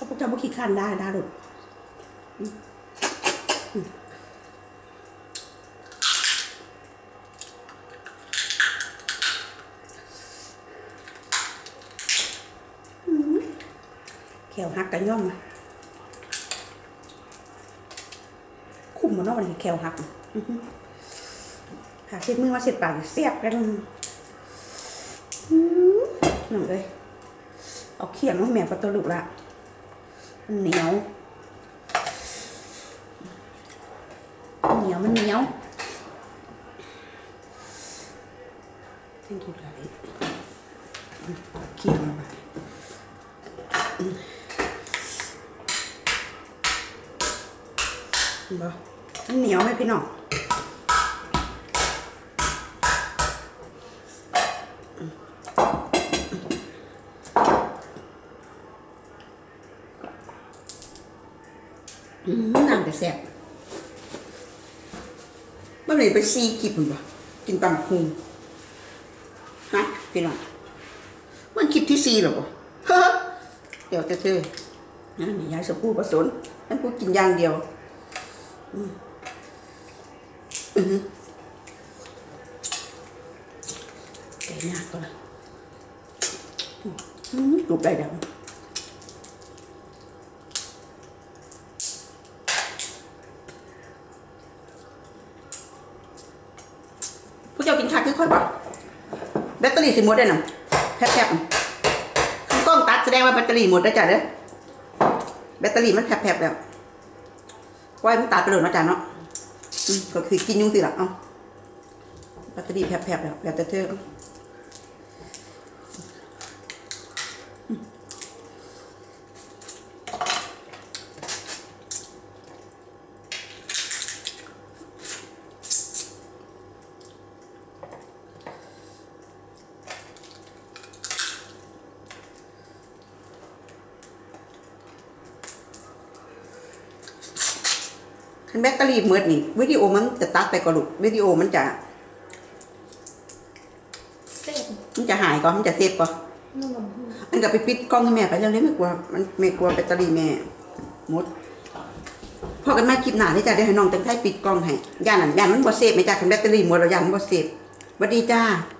เขาพวกเจ้าบ่ขี้ข้านได้ได้หรอกแขวหักกันย่อมคุ้มมันเนอกวันนี้แขวหักอื้อหือหาเช็ดมือมาเช็ดปากเสียบกันหนึ่งเลยเอาเขียงมาให้แม่ประตูลูกละ มันเหนียวเหนียวมันเหนียว thank you daddy อืมเขียงมาไปอืมเห็นบ่มันเหนียวไหมพี่น้องอืม น้ำแต่แซ่บมันเลยไปซีกิบมันบ่กินตำคุงฮะพี่น้องมันคลิปที่ซีหรอบ่เดี๋ยวจะเธอนะนี่ยายสมพูดผสนนั่นพูดกินอย่างเดียวอืออือแกะยากก็เลยอืมลูได้ดังผู้เจ้ากินข้าว ค่อยบ่แบตเตอรี่สิหมดได้น่ะแพบๆกล้องตัดแสดงว่าแบตเตอรี่หมดแล้วจ้ะเด้อแบตเตอรี่มันแผลบๆแล้วไว้มันตัดไปเลยนะจ๊ะเนาะก็คือกินยุ่งสิละเอาแบตเตอรี่แผลบๆแล้วแบบแต่เธอ คันแบตเตอรี่หมดนี่วิดีโอมันจะตัดไปก่อนลูกวิดีโอมันจะเส้นมันจะหายก่อนมันจะเซฟก่อนนุ่มหูอันก็ไปปิดกล้องให้แม่ไปเร็วๆไม่กลัวมันไม่กลัวแบตเตอรี่แม่หมดพอกันมาคลิปหน้าที่จะได้ให้น้องตั้งใจปิดกล้องให้ย่านนั้นย่านมันบ่เซฟไหมจ้าคันแบตเตอรี่หมดแล้วย่านมันบ่เซฟสวัสดีจ้าส